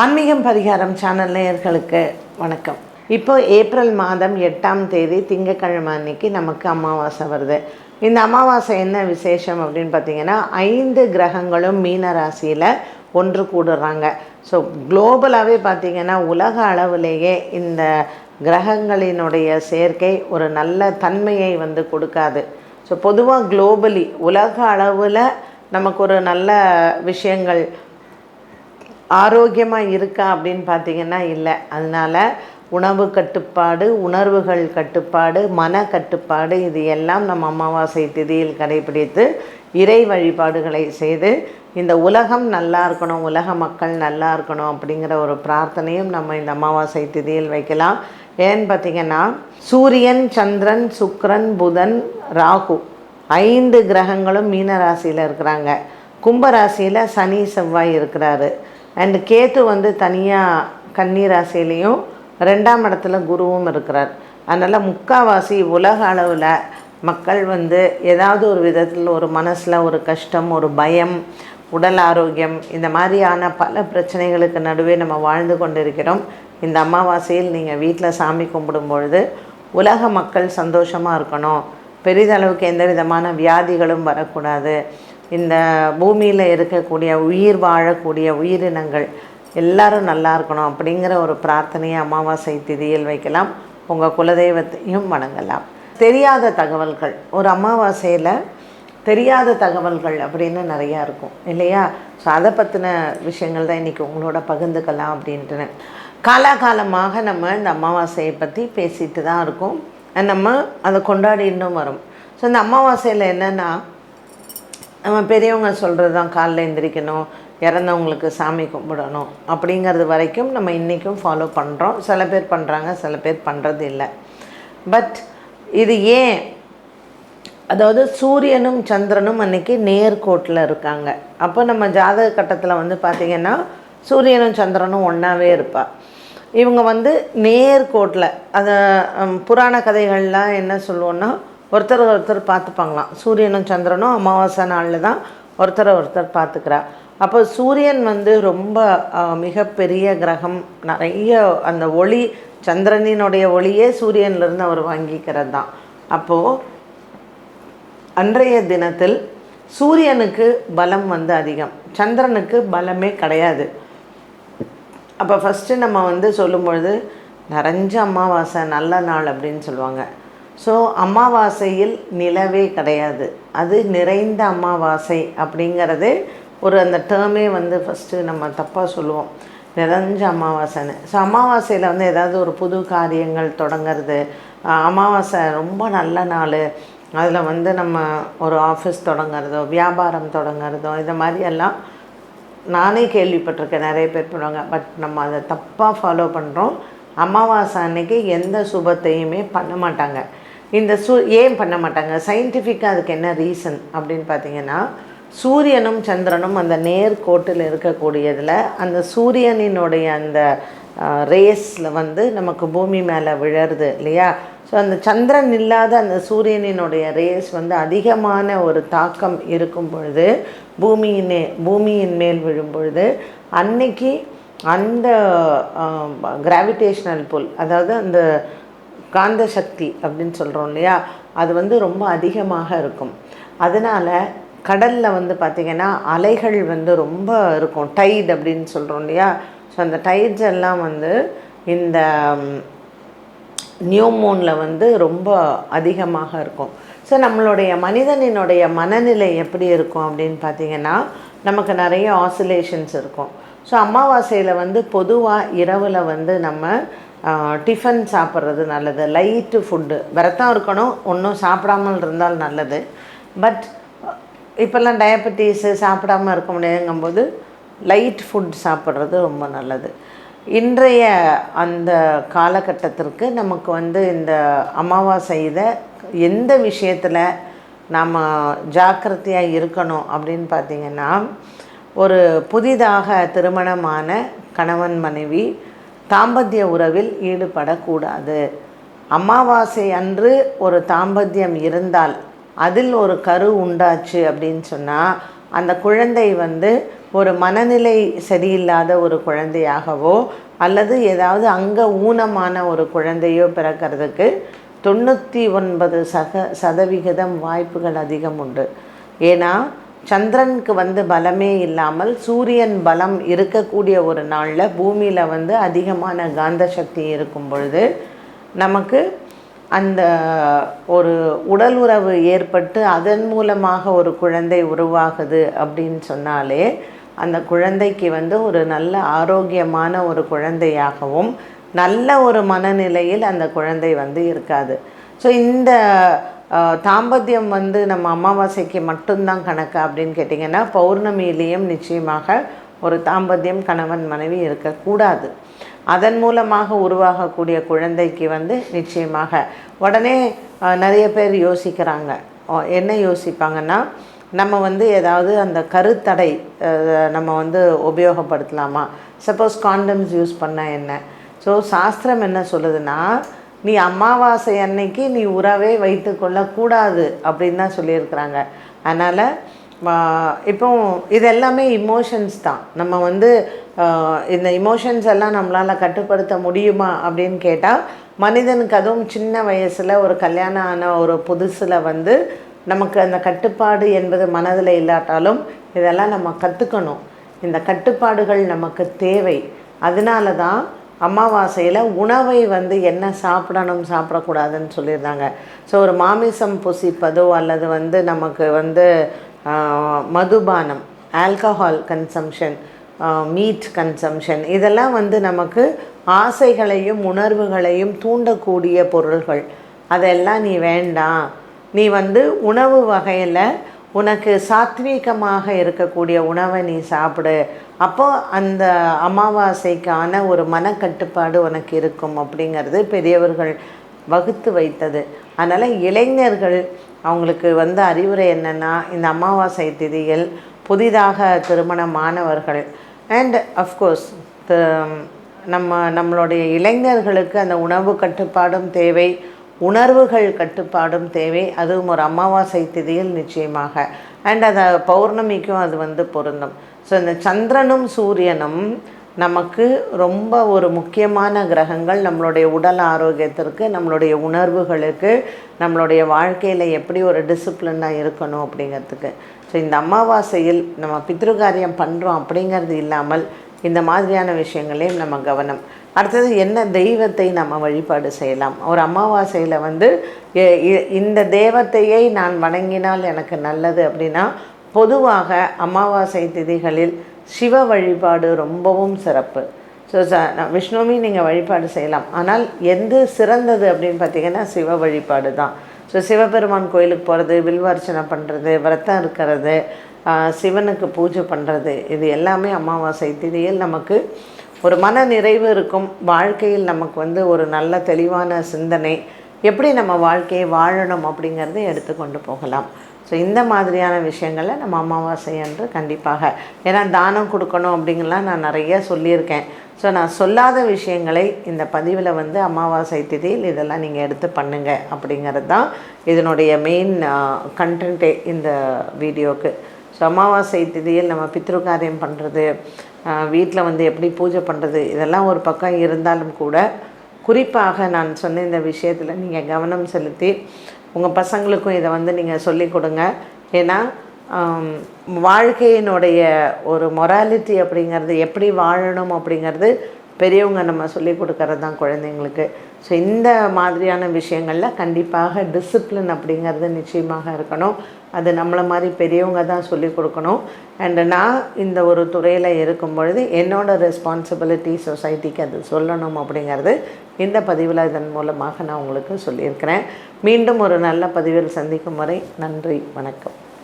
ஆன்மீகம் பரிகாரம் சேனல் நேயர்களுக்கு வணக்கம். இப்போ ஏப்ரல் மாதம் எட்டாம் தேதி திங்கக்கிழமை அன்னைக்கு நமக்கு அமாவாசை வருது. இந்த அமாவாசை என்ன விசேஷம் அப்படின்னு பார்த்தீங்கன்னா ஐந்து கிரகங்களும் மீன ராசியில் ஒன்று கூடுறாங்க. ஸோ குளோபலாகவே பார்த்தீங்கன்னா உலக அளவிலேயே இந்த கிரகங்களினுடைய சேர்க்கை ஒரு நல்ல தன்மையை வந்து கொடுக்காது. ஸோ பொதுவாக குளோபலி உலக அளவில் நமக்கு ஒரு நல்ல விஷயங்கள் ஆரோக்கியமாக இருக்கா அப்படின்னு பார்த்தீங்கன்னா இல்லை. அதனால் உணவு கட்டுப்பாடு உணர்வுகள் கட்டுப்பாடு மன கட்டுப்பாடு இது எல்லாம் நம்ம அமாவாசை திதியில் கடைபிடித்து இறை வழிபாடுகளை செய்து இந்த உலகம் நல்லா இருக்கணும் உலக மக்கள் நல்லா இருக்கணும் அப்படிங்கிற ஒரு பிரார்த்தனையும் நம்ம இந்த அமாவாசை திதியில் வைக்கலாம். ஏன்னு பார்த்தீங்கன்னா சூரியன் சந்திரன் சுக்ரன் புதன் ராகு ஐந்து கிரகங்களும் மீன ராசியில் இருக்கிறாங்க. கும்ப ராசியில் சனி செவ்வாய் இருக்கிறாரு. அண்டு கேத்து வந்து தனியாக கன்னி ராசியிலையும் ரெண்டாம் இடத்துல குருவும் இருக்கிறார். அதனால் முக்காவாசி உலக அளவில் மக்கள் வந்து ஏதாவது ஒரு விதத்தில் ஒரு மனசில் ஒரு கஷ்டம் ஒரு பயம் உடல் ஆரோக்கியம் இந்த மாதிரியான பல பிரச்சனைகளுக்கு நடுவே நம்ம வாழ்ந்து கொண்டிருக்கிறோம். இந்த அமாவாசையில் நீங்கள் வீட்டில் சாமி கும்பிடும் பொழுது உலக மக்கள் சந்தோஷமாக இருக்கணும். பெரிதளவுக்கு எந்த விதமான வியாதிகளும் வரக்கூடாது. இந்த பூமியில் இருக்கக்கூடிய உயிர் வாழக்கூடிய உயிரினங்கள் எல்லாரும் நல்லா இருக்கணும் அப்படிங்கிற ஒரு பிரார்த்தனையை அமாவாசை திதியில் வைக்கலாம். உங்கள் குலதெய்வத்தையும் வணங்கலாம். தெரியாத தகவல்கள். ஒரு அமாவாசையில் தெரியாத தகவல்கள் அப்படின்னு நிறையா இருக்கும். இல்லையா? ஸோ அதை பற்றின விஷயங்கள் தான் இன்றைக்கி உங்களோட பகிர்ந்துக்கலாம் அப்படின்ட்டு காலாகாலமாக நம்ம இந்த அமாவாசையை பற்றி பேசிட்டு தான் இருக்கோம். நம்ம அதை கொண்டாடிட்டும் வரும். ஸோ இந்த அமாவாசையில் என்னென்னா நம்ம பெரியவங்க சொல்கிறது தான் காலைல எந்திரிக்கணும் இறந்தவங்களுக்கு சாமி கும்பிடணும் அப்படிங்கிறது வரைக்கும் நம்ம இன்றைக்கும் ஃபாலோ பண்ணுறோம் சில பேர் பண்ணுறாங்க சில பேர் பண்ணுறது இல்லை. பட் இது ஏன்? அதாவது சூரியனும் சந்திரனும் அன்றைக்கி நேர்கோட்டில் இருக்காங்க. அப்போ நம்ம ஜாதக கட்டத்தில் வந்து பார்த்திங்கன்னா சூரியனும் சந்திரனும் ஒன்றாவே இருப்பா. இவங்க வந்து நேர்கோட்டில் அதை புராண கதைகள்லாம் என்ன சொல்லுவோன்னா ஒருத்தர் ஒருத்தர் பார்த்துப்பாங்களாம். சூரியனும் சந்திரனும் அமாவாசை நாளில் தான் ஒருத்தரை ஒருத்தர் பார்த்துக்கிறா. அப்போ சூரியன் வந்து ரொம்ப மிகப்பெரிய கிரகம். நிறைய அந்த ஒளி சந்திரனினுடைய ஒளியே சூரியன்லேருந்து அவர் வாங்கிக்கிறது தான் அப்போது அன்றைய தினத்தில் சூரியனுக்கு பலம் வந்து அதிகம். சந்திரனுக்கு பலமே கிடையாது. அப்போ ஃபஸ்ட்டு நம்ம வந்து சொல்லும்பொழுது நிறைஞ்ச அமாவாசை நல்ல நாள் அப்படின்னு சொல்லுவாங்க. ஸோ அமாவாசையில் நிலவே கிடையாது. அது நிறைந்த அமாவாசை அப்படிங்கிறது ஒரு அந்த டேர்மே வந்து ஃபஸ்ட்டு நம்ம தப்பாக சொல்லுவோம். நிறைஞ்ச அமாவாசைன்னு. ஸோ அமாவாசையில் வந்து ஏதாவது ஒரு புது காரியங்கள் தொடங்கிறது அமாவாசை ரொம்ப நல்ல நாள். அதில் வந்து நம்ம ஒரு ஆஃபீஸ் தொடங்குறதோ வியாபாரம் தொடங்குறதோ இந்த மாதிரியெல்லாம் நானே கேள்விப்பட்டிருக்கேன். நிறைய பேர் பண்ணுவாங்க. பட் நம்ம அதை தப்பாக ஃபாலோ பண்ணுறோம் அமாவாசை அன்னைக்கு எந்த சுபத்தையுமே பண்ண மாட்டாங்க. இந்த சூ ஏன் பண்ண மாட்டாங்க? சயின்டிஃபிக்காக அதுக்கு என்ன ரீசன் அப்படின்னு பார்த்தீங்கன்னா சூரியனும் சந்திரனும் அந்த நேர் கோட்டில் இருக்கக்கூடியதில் அந்த சூரியனினுடைய அந்த ரேஸில் வந்து நமக்கு பூமி மேலே விழருது இல்லையா? ஸோ அந்த சந்திரன் இல்லாத அந்த சூரியனினுடைய ரேஸ் வந்து அதிகமான ஒரு தாக்கம் இருக்கும் பொழுது பூமியினே பூமியின் மேல் விழும் பொழுது அன்னைக்கு அந்த கிராவிடேஷ்னல் புல் அதாவது அந்த காந்த சக்தி அப்படின்னு சொல்கிறோம் இல்லையா? அது வந்து ரொம்ப அதிகமாக இருக்கும். அதனால் கடலில் வந்து பார்த்திங்கன்னா அலைகள் வந்து ரொம்ப இருக்கும். டைட் அப்படின்னு சொல்கிறோம் இல்லையா? ஸோ அந்த டைட்ஸ் எல்லாம் வந்து இந்த நியூ மூனில் வந்து ரொம்ப அதிகமாக இருக்கும். ஸோ நம்மளுடைய மனிதனினுடைய மனநிலை எப்படி இருக்கும் அப்படின்னு பார்த்திங்கன்னா நமக்கு நிறைய ஆசிலேஷன்ஸ் இருக்கும். ஸோ அமாவாசையில் வந்து பொதுவாக இரவில் வந்து நம்ம டிஃபன் சாப்பிட்றது நல்லது. லைட்டு ஃபுட்டு விரத்தம் இருக்கணும். ஒன்றும் சாப்பிடாமல் இருந்தால் நல்லது. பட் இப்போல்லாம் டயபெட்டிஸு சாப்பிடாமல் இருக்க முடியாதுங்கும்போது லைட் ஃபுட் சாப்பிட்றது ரொம்ப நல்லது. இன்றைய அந்த காலகட்டத்திற்கு நமக்கு வந்து இந்த அமாவாசையில் எந்த விஷயத்தில் நாம் ஜாக்கிரதையாக இருக்கணும் அப்படின்னு பார்த்திங்கன்னா ஒரு புதிதாக திருமணமான கணவன் மனைவி தாம்பத்திய உறவில் ஈடுபடக்கூடாது. அமாவாசை அன்று ஒரு தாம்பத்தியம் இருந்தால் அதில் ஒரு கரு உண்டாச்சு அப்படின்னு சொன்னால் அந்த குழந்தை வந்து ஒரு மனநிலை சரியில்லாத ஒரு குழந்தையாகவோ அல்லது ஏதாவது அங்க ஊனமான ஒரு குழந்தையோ பிறக்கிறதுக்கு தொண்ணூற்றி ஒன்பது சக சதவிகிதம் வாய்ப்புகள் அதிகம் உண்டு. ஏன்னா சந்திரனுக்கு வந்து பலமே இல்லாமல் சூரியன் பலம் இருக்கக்கூடிய ஒரு நாளில் பூமியில் வந்து அதிகமான காந்த சக்தி இருக்கும் பொழுது நமக்கு அந்த ஒரு உடல் உறவு ஏற்பட்டு அதன் மூலமாக ஒரு குழந்தை உருவாகுது அப்படின்னு சொன்னாலே அந்த குழந்தைக்கு வந்து ஒரு நல்ல ஆரோக்கியமான ஒரு குழந்தையாகவும் நல்ல ஒரு மனநிலையில் அந்த குழந்தை வந்து இருக்காது. ஸோ இந்த தாம்பத்தியம் வந்து நம்ம அமாவாசைக்கு மட்டும்தான் கணக்கு அப்படின்னு கேட்டிங்கன்னா பௌர்ணமியிலையும் நிச்சயமாக ஒரு தாம்பத்தியம் கணவன் மனைவி இருக்கக்கூடாது. அதன் மூலமாக உருவாகக்கூடிய குழந்தைக்கு வந்து நிச்சயமாக உடனே நிறைய பேர் யோசிக்கிறாங்க. என்ன யோசிப்பாங்கன்னா நம்ம வந்து ஏதாவது அந்த கருத்தடை நம்ம வந்து உபயோகப்படுத்தலாமா? சப்போஸ் காண்டம்ஸ் யூஸ் பண்ணால் என்ன? ஸோ சாஸ்திரம் என்ன சொல்லுதுன்னா நீ அமாவாசை அன்னைக்கு நீ உறவே வைத்து கொள்ளக்கூடாது அப்படின்னு தான் சொல்லியிருக்கிறாங்க. அதனால் இப்போ இது எல்லாமே இமோஷன்ஸ் தான். நம்ம வந்து இந்த இமோஷன்ஸ் எல்லாம் நம்மளால் கட்டுப்படுத்த முடியுமா அப்படின்னு கேட்டால் மனிதனுக்கு அதுவும் சின்ன வயசில் ஒரு கல்யாணம் ஆன ஒரு புதுசில் வந்து நமக்கு அந்த கட்டுப்பாடு என்பது மனதில் இல்லாட்டாலும் இதெல்லாம் நம்ம கற்றுக்கணும் இந்த கட்டுப்பாடுகள் நமக்கு தேவை. அதனால தான் அமாவாசையில் உணவை வந்து என்ன சாப்பிடணும் சாப்பிடக்கூடாதுன்னு சொல்லியிருந்தாங்க. ஸோ ஒரு மாமிசம் புசிப்பதோ அல்லது வந்து நமக்கு வந்து மதுபானம் ஆல்கஹால் கன்சம்ஷன் மீட் கன்சம்ஷன் இதெல்லாம் வந்து நமக்கு ஆசைகளையும் உணர்வுகளையும் தூண்டக்கூடிய பொருள்கள். அதெல்லாம் நீ வேண்டாம். நீ வந்து உணவு வகையில் உனக்கு சாத்வீகமாக இருக்கக்கூடிய உணவை நீ சாப்பிடு. அப்போ அந்த அமாவாசைக்கான ஒரு மனக்கட்டுப்பாடு உனக்கு இருக்கும் அப்படிங்கிறது பெரியவர்கள் வகுத்து வைத்தது. அதனால் இளைஞர்கள் அவங்களுக்கு வந்து அறிவுரை என்னென்னா இந்த அமாவாசை திதியில் புதிதாக திருமணமானவர்கள். அண்ட் அஃப்கோர்ஸ் நம்ம நம்மளுடைய இளைஞர்களுக்கு அந்த உணவு கட்டுப்பாடும் தேவை. உணர்வுகள் கட்டுப்பாடும் தேவை. அதுவும் ஒரு அமாவாசை திதியில் நிச்சயமாக. அண்ட் அதை பௌர்ணமிக்கும் அது வந்து பொருந்தும். ஸோ இந்த சந்திரனும் சூரியனும் நமக்கு ரொம்ப ஒரு முக்கியமான கிரகங்கள். நம்மளுடைய உடல் ஆரோக்கியத்திற்கு நம்மளுடைய உணர்வுகளுக்கு நம்மளுடைய வாழ்க்கையில் எப்படி ஒரு டிசிப்ளினாக இருக்கணும் அப்படிங்கிறதுக்கு. ஸோ இந்த அமாவாசையில் நம்ம பித்ருகாரியம் பண்ணுறோம் அப்படிங்கிறது இல்லாமல் இந்த மாதிரியான விஷயங்களையும் நம்ம கவனம். அடுத்தது என்ன தெய்வத்தை நம்ம வழிபாடு செய்யலாம்? ஒரு அமாவாசையில் வந்து எ- இ- இந்த தேவத்தையை நான் வணங்கினால் எனக்கு நல்லது அப்படின்னா பொதுவாக அமாவாசை திதிகளில் சிவ வழிபாடு ரொம்பவும் சிறப்பு. ஸோ விஷ்ணுவி நீங்கள் வழிபாடு செய்யலாம். ஆனால் எந்த சிறந்தது அப்படின்னு பார்த்தீங்கன்னா சிவ வழிபாடு தான். ஸோ சிவபெருமான் கோயிலுக்கு போகிறது வில்வார்ச்சனை பண்ணுறது விரதம் இருக்கிறது சிவனுக்கு பூஜை பண்ணுறது இது எல்லாமே அமாவாசை திதியில் நமக்கு ஒரு மன நிறைவு இருக்கும் வாழ்க்கையில் நமக்கு வந்து ஒரு நல்ல தெளிவான சிந்தனை எப்படி நம்ம வாழ்க்கையை வாழணும் அப்படிங்கிறத எடுத்துக்கொண்டு போகலாம். ஸோ இந்த மாதிரியான விஷயங்களை நம்ம அமாவாசை என்று கண்டிப்பாக. ஏன்னா தானம் கொடுக்கணும் அப்படிங்கலாம் நான் நிறைய சொல்லியிருக்கேன். ஸோ நான் சொல்லாத விஷயங்களை இந்த பதிவில் வந்து அமாவாசை திதியில் இதெல்லாம் நீங்கள் எடுத்து பண்ணுங்கள் அப்படிங்கிறது தான் இதனுடைய மெயின் கண்டென்ட்டே இந்த வீடியோவுக்கு ஸோ அமாவாசை திதியில் நம்ம பித்ரு காரியம் பண்ணுறது வீட்டில் வந்து எப்படி பூஜை பண்ணுறது இதெல்லாம் ஒரு பக்கம் இருந்தாலும் கூட குறிப்பாக நான் சொன்ன இந்த விஷயத்தில் நீங்கள் கவனம் செலுத்தி உங்கள் பசங்களுக்கும் இதை வந்து நீங்கள் சொல்லிக் கொடுங்க. ஏன்னா வாழ்க்கையினுடைய ஒரு மொராலிட்டி அப்படிங்கிறது எப்படி வாழணும் அப்படிங்கிறது பெரியவங்க நம்ம சொல்லி கொடுக்கறது தான் குழந்தைங்களுக்கு. ஸோ இந்த மாதிரியான விஷயங்களில் கண்டிப்பாக டிசிப்ளின் அப்படிங்கிறது நிச்சயமாக இருக்கணும். அது நம்மளை மாதிரி பெரியவங்க தான் சொல்லி கொடுக்கணும். அண்டு நான் இந்த ஒரு துறையில் இருக்கும் பொழுது என்னோடய ரெஸ்பான்சிபிலிட்டி சொசைட்டிக்கு அது சொல்லணும் அப்படிங்கிறது இந்த பதிவில் இதன் மூலமாக நான் உங்களுக்கு சொல்லியிருக்கிறேன். மீண்டும் ஒரு நல்ல பதிவில் சந்திக்கும் வரை நன்றி வணக்கம்.